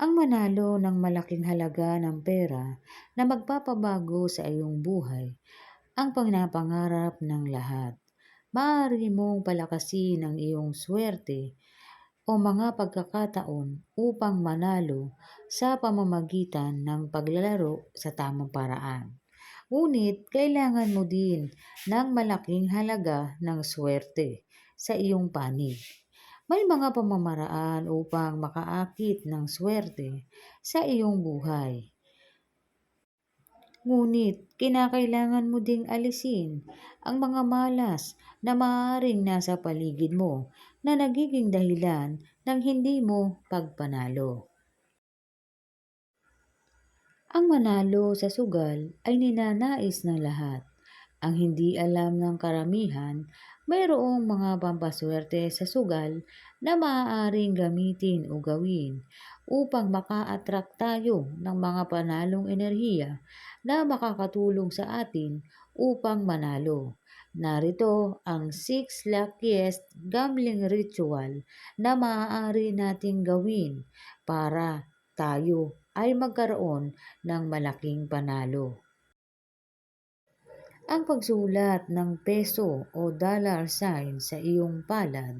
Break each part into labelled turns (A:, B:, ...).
A: Ang manalo ng malaking halaga ng pera na magpapabago sa iyong buhay ang pinapangarap ng lahat. Maaari mong palakasin ang iyong swerte o mga pagkakataon upang manalo sa pamamagitan ng paglalaro sa tamang paraan. Ngunit kailangan mo din ng malaking halaga ng swerte sa iyong panig. May mga pamamaraan upang makaakit ng swerte sa iyong buhay. Ngunit kinakailangan mo ding alisin ang mga malas na maaaring nasa paligid mo na nagiging dahilan ng hindi mo pagpanalo. Ang manalo sa sugal ay ninanais ng lahat. Ang hindi alam ng karamihan, mayroong mga pampaswerte sa sugal na maaaring gamitin o gawin upang maka-attract tayo ng mga panalong enerhiya na makakatulong sa atin upang manalo. Narito ang 6 luckiest gambling ritual na maaari nating gawin para tayo ay magkaroon ng malaking panalo. Ang pagsulat ng peso o dollar sign sa iyong palad.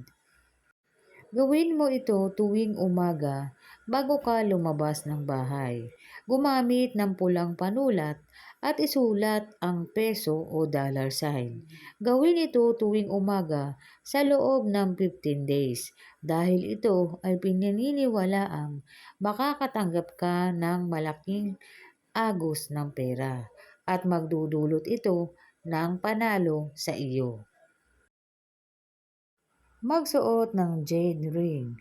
A: Gawin mo ito tuwing umaga bago ka lumabas ng bahay. Gumamit ng pulang panulat at isulat ang peso o dollar sign. Gawin ito tuwing umaga sa loob ng 15 days dahil ito ay pinaniniwalaang makakatanggap ka ng malaking agos ng pera at magdudulot ito ng panalo sa iyo. Magsuot ng jade ring.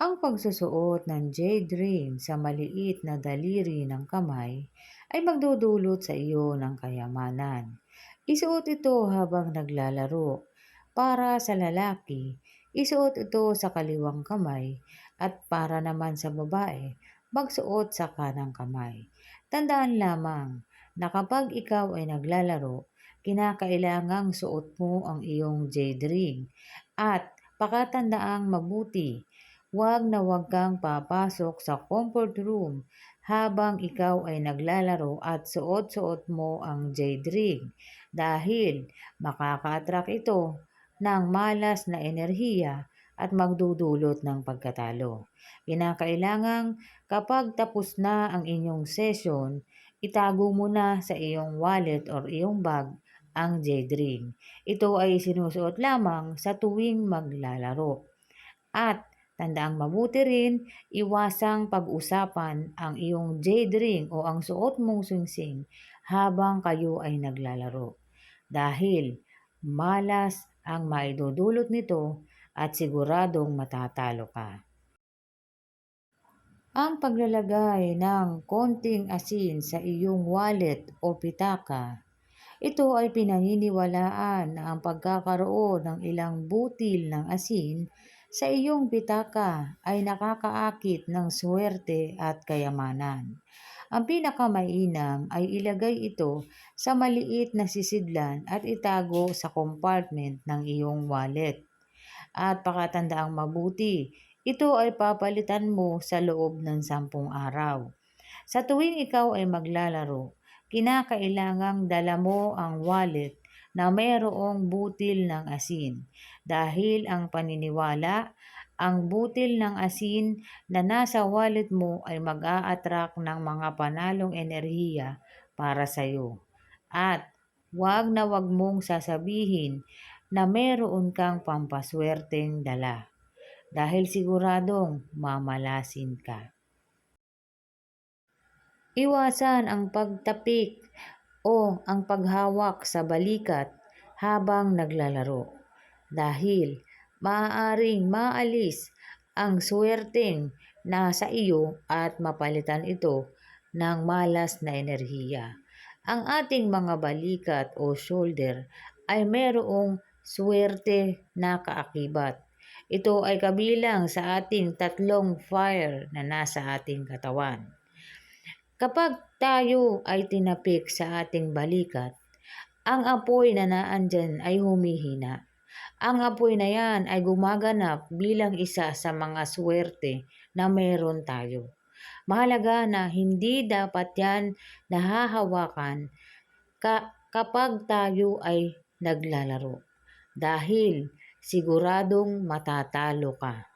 A: Ang pagsusuot ng jade ring sa maliit na daliri ng kamay ay magdudulot sa iyo ng kayamanan. Isuot ito habang naglalaro. Para sa lalaki, isuot ito sa kaliwang kamay at para naman sa babae, magsuot sa kanang kamay. Tandaan lamang na kapag ikaw ay naglalaro, kinakailangang suot mo ang iyong jade ring at pakatandaang mabuti, huwag na huwag kang papasok sa comfort room habang ikaw ay naglalaro at suot-suot mo ang jade ring dahil makaka-attract ito ng malas na enerhiya at magdudulot ng pagkatalo. Kinakailangang kapag tapos na ang inyong session, itago mo na sa iyong wallet or iyong bag ang jade ring. Ito ay sinusuot lamang sa tuwing maglalaro. At tandaang mabuti rin, iwasang pag-usapan ang iyong jade ring o ang suot mong singsing habang kayo ay naglalaro. Dahil malas ang maidudulot nito at siguradong matatalo ka. Ang paglalagay ng konting asin sa iyong wallet o pitaka. Ito ay pinaniniwalaan na ang pagkakaroon ng ilang butil ng asin sa iyong pitaka ay nakakaakit ng swerte at kayamanan. Ang pinakamainam ay ilagay ito sa maliit na sisidlan at itago sa compartment ng iyong wallet. At pakatandaang mabuti, ito ay papalitan mo sa loob ng sampung araw. Sa tuwing ikaw ay maglalaro, kinakailangang dala mo ang wallet na mayroong butil ng asin dahil ang paniniwala ang butil ng asin na nasa wallet mo ay mag-a-attract ng mga panalong enerhiya para sa iyo. At wag na wag mong sasabihin na meron kang pampaswerteng dala dahil siguradong mamalasin ka. Iwasan ang pagtapik o ang paghawak sa balikat habang naglalaro dahil maaaring maalis ang swerteng nasa iyo at mapalitan ito ng malas na enerhiya. Ang ating mga balikat o shoulder ay mayroong swerte na kaakibat. Ito ay kabilang sa ating tatlong fire na nasa ating katawan. Kapag tayo ay tinapik sa ating balikat, ang apoy na naandyan ay humihina ang apoy na yan ay gumaganap bilang isa sa mga swerte na meron tayo. Mahalaga na hindi dapat yan nahahawakan ka kapag tayo ay naglalaro dahil siguradong matatalo ka.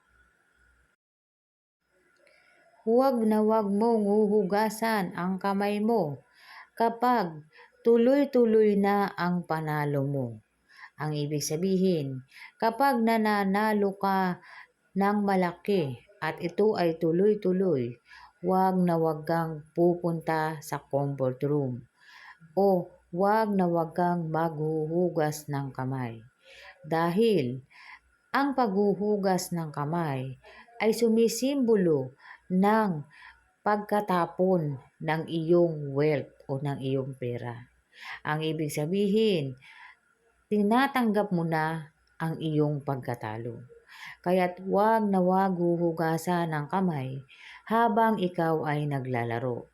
A: Huwag na huwag mong huhugasan ang kamay mo kapag tuloy-tuloy na ang panalo mo. Ang ibig sabihin, kapag nananalo ka ng malaki at ito ay tuloy-tuloy, huwag na huwag kang pupunta sa comfort room o huwag na huwag kang maghuhugas ng kamay. Dahil ang paghuhugas ng kamay ay sumisimbolo ng pagkatapon ng iyong wealth o ng iyong pera. Ang ibig sabihin, tinatanggap mo na ang iyong pagkatalo. Kaya't huwag na huwag huhugasan ng kamay habang ikaw ay naglalaro.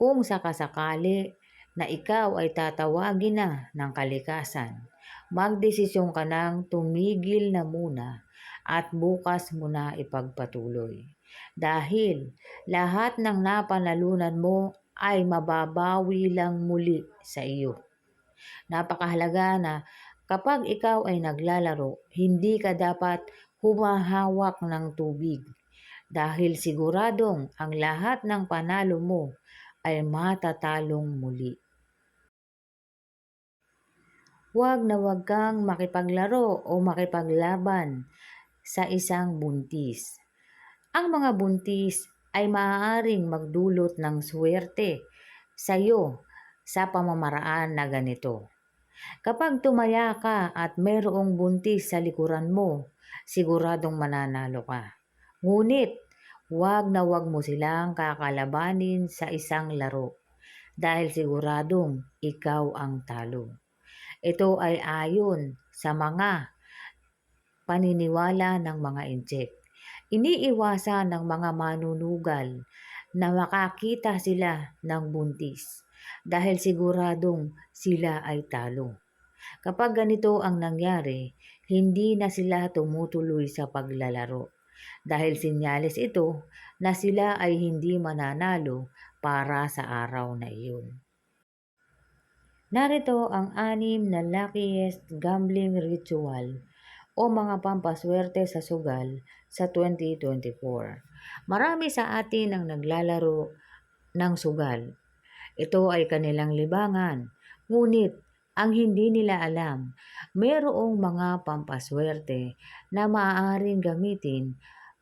A: Kung sakasakali na ikaw ay tatawagin na ng kalikasan, magdesisyon ka nang tumigil na muna at bukas mo na ipagpatuloy. Dahil lahat ng napanalunan mo ay mababawi lang muli sa iyo. Napakahalaga na kapag ikaw ay naglalaro, hindi ka dapat humahawak ng tubig dahil siguradong ang lahat ng panalo mo ay matatalong muli. Huwag na huwag kang makipaglaro o makipaglaban sa isang buntis. Ang mga buntis ay maaaring magdulot ng swerte sa iyo sa pamamaraan na ganito. Kapag tumaya ka at mayroong buntis sa likuran mo, siguradong mananalo ka. Ngunit, huwag na huwag mo silang kakalabanin sa isang laro dahil siguradong ikaw ang talo. Ito ay ayon sa mga paniniwala ng mga injek. Iniiwasan ng mga manunugal na makakita sila ng buntis dahil siguradong sila ay talo. Kapag ganito ang nangyari, hindi na sila tumutuloy sa paglalaro dahil sinyales ito na sila ay hindi mananalo para sa araw na iyon. Narito ang anim na luckiest gambling ritual o mga pampaswerte sa sugal sa 2024. Marami sa atin ang naglalaro ng sugal. Ito ay kanilang libangan. Ngunit ang hindi nila alam, mayroong mga pampaswerte na maaaring gamitin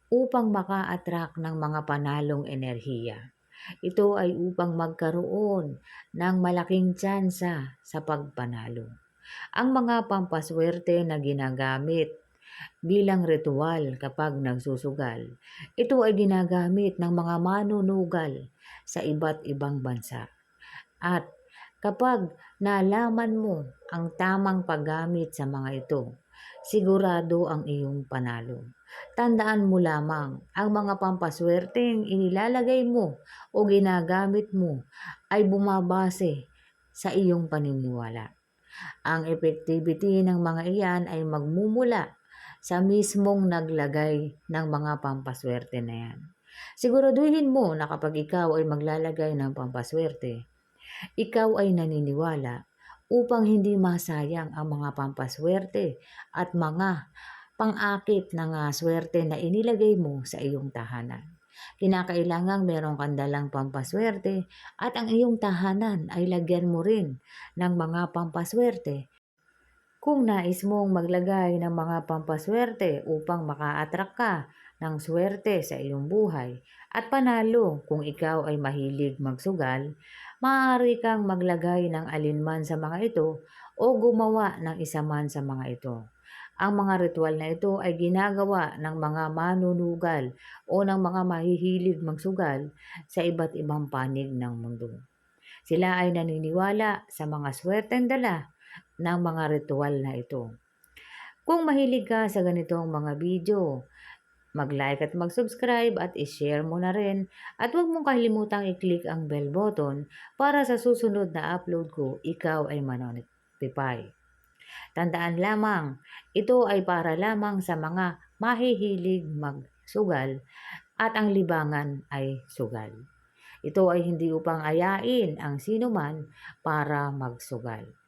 A: upang maka-attract ng mga panalong enerhiya. Ito ay upang magkaroon ng malaking tsansa sa pagpanalo. Ang mga pampaswerte na ginagamit bilang ritual kapag nagsusugal. Ito ay ginagamit ng mga manunugal sa iba't ibang bansa. At kapag nalaman mo ang tamang paggamit sa mga ito, sigurado ang iyong panalo. Tandaan mo lamang, ang mga pampaswerteng inilalagay mo o ginagamit mo ay bumabase sa iyong paniniwala. Ang effectivity ng mga iyan ay magmumula sa mismong naglagay ng mga pampaswerte na yan. Siguraduhin mo na kapag ikaw ay maglalagay ng pampaswerte, ikaw ay naniniwala upang hindi masayang ang mga pampaswerte at mga pang-akit ng swerte na inilagay mo sa iyong tahanan. Kinakailangang meron kang dalang pampaswerte at ang iyong tahanan ay lagyan mo rin ng mga pampaswerte. Kung nais mong maglagay ng mga pampaswerte upang maka-attract ka ng swerte sa iyong buhay at panalo kung ikaw ay mahilig magsugal, maaari kang maglagay ng alinman sa mga ito o gumawa ng isa man sa mga ito. Ang mga ritual na ito ay ginagawa ng mga manunugal o ng mga mahihilig magsugal sa iba't ibang panig ng mundo. Sila ay naniniwala sa mga swerteng dala ng mga ritual na ito. Kung mahilig ka sa ganitong mga video, mag-like at mag-subscribe at i-share mo na rin at huwag mong kalimutang i-click ang bell button para sa susunod na upload ko, ikaw ay manonotify. Tandaan lamang, ito ay para lamang sa mga mahihilig magsugal at ang libangan ay sugal. Ito ay hindi upang ayain ang sinuman para magsugal.